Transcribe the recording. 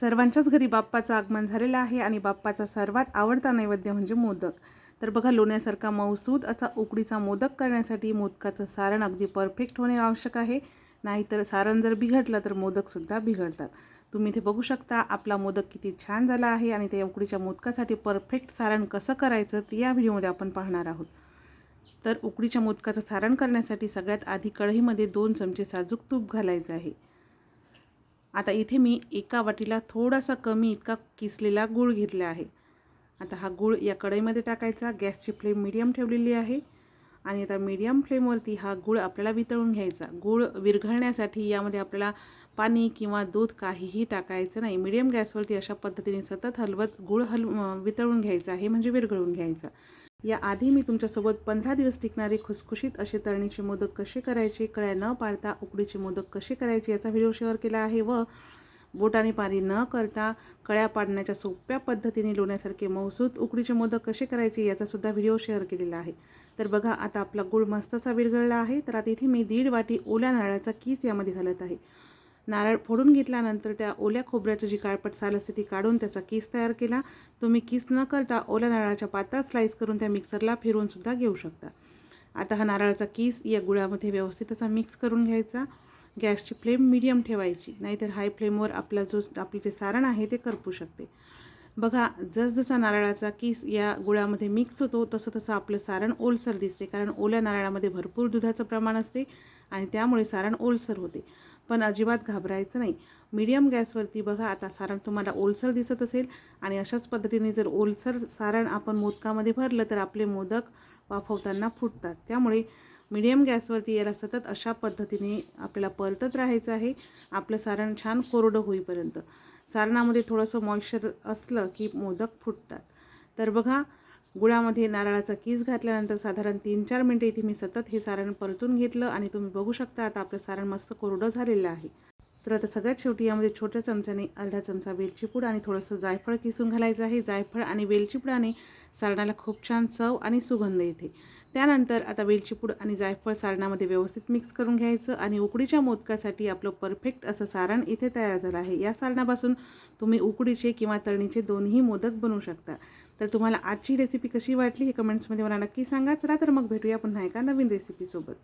सर्वांच्याच घरी बाप्पाचं आगमन झालेलं आहे आणि बाप्पाचा सर्वात आवडता नैवेद्य म्हणजे मोदक. तर बघा लोण्यासारखा मऊसूद असा उकडीचा मोदक करण्यासाठी मोदकाचं सारण अगदी परफेक्ट होणे आवश्यक आहे. नाहीतर सारण जर बिघडलं तर मोदकसुद्धा बिघडतात. तुम्ही इथे बघू शकता आपला मोदक किती छान झाला आहे आणि त्या उकडीच्या मोदकासाठी परफेक्ट सारण कसं करायचं ते या व्हिडिओमध्ये आपण पाहणार आहोत. तर उकडीच्या मोदकाचं सारण करण्यासाठी सगळ्यात आधी कढईमध्ये दोन चमचे साजूक तूप घालायचं आहे. आता इथे मी एका वाटीला थोडासा कमी इतका किसलेला गूळ घेतला आहे. आता हा गूळ या कढईमध्ये टाकायचा. गॅसची फ्लेम मीडियम ठेवलेली आहे. आणि आता मीडियम फ्लेमवरती हा गूळ आपल्याला वितळून घ्यायचा. गूळ विरघळण्यासाठी यामध्ये आपल्याला पाणी किंवा दूध काहीही टाकायचं नाही. मीडियम गॅसवरती अशा पद्धतीने सतत हलवत गूळ हल वितळून घ्यायचा. आहे म्हणजे विरघळून घ्यायचा. या आधी मी तुमच्यासोबत पंधरा दिवस टिकणारे खुसखुशीत असे तळणीचे मोदक कसे करायचे कळ्या न पाळता उकडीचे मोदक कसे करायचे याचा व्हिडिओ शेअर केला आहे व बोटाने पाणी न करता कळ्या पाडण्याच्या सोप्या पद्धतीने लोण्यासारखे मौसूद उकडीचे मोदक कसे करायचे याचासुद्धा व्हिडिओ शेअर केलेला आहे. तर बघा आता आपला गुळ मस्तसा विरघळला आहे. तर आता इथे मी दीड वाटी ओल्या नारळाचा कीस यामध्ये घालत आहे. नारळ फोडून घेतल्यानंतर त्या ओल्या खोबऱ्याची जी काळपट साल असते ती काढून त्याचा केस तयार केला. तुम्ही किस न करता ओल्या नारळाच्या पातळ स्लाईस करून त्या मिक्सरला फिरवून सुद्धा घेऊ शकता. आता हा नारळाचा किस या गुळामध्ये व्यवस्थित असा मिक्स करून घ्यायचा. गॅसची फ्लेम मीडियम ठेवायची नाहीतर हाय फ्लेमवर आपला जो आपले जे सारण आहे ते करपू शकते. बघा जसजसा नारळाचा किस या गुळामध्ये मिक्स होतो तसं तसं आपलं सारण ओलसर दिसते कारण ओल्या नारळामध्ये भरपूर दुधाचं प्रमाण असते आणि त्यामुळे सारण ओलसर होते. पण अजिबात घाबरायचं नाही. मीडियम गॅसवरती बघा आता सारण तुम्हाला ओलसर दिसत असेल आणि अशाच पद्धतीने जर ओलसर सारण आपण मोदकामध्ये भरलं तर आपले मोदक वाफवताना फुटतात. त्यामुळे मीडियम गॅसवरती याला सतत अशा पद्धतीने आपल्याला परतत राहायचं आहे. आपलं सारण छान कोरडं होईपर्यंत. सारणामध्ये थोडंसं मॉइश्चर असलं की मोदक फुटतात. तर बघा गुळामध्ये नारळाचा कीस घातल्यानंतर साधारण तीन चार मिनटं इथे मी सतत हे सारण परतून घेतलं आणि तुम्ही बघू शकता आता आपलं सारण मस्त कोरडं झालेलं आहे. तर आता सगळ्यात शेवटी यामध्ये छोट्या चमच्याने अर्धा चमचा वेलचीपूड आणि थोडंसं जायफळ किसून घालायचं आहे. जायफळ आणि वेलचीपुडाने सारणाला खूप छान चव आणि सुगंध येते. त्यानंतर आता वेलचीपूड आणि जायफळ सारणामध्ये व्यवस्थित मिक्स करून घ्यायचं आणि उकडीच्या मोदकासाठी आपलं परफेक्ट असं सारण इथे तयार झालं आहे. या सारणापासून तुम्ही उकडीचे किंवा तळणीचे दोन्ही मोदक बनवू शकता. तर तुम्हाला आजची रेसिपी कशी वाटली हे कमेंट्समध्ये मला नक्की सांगा. चला तर मग भेटूया पुन्हा एका नवीन रेसिपीसोबत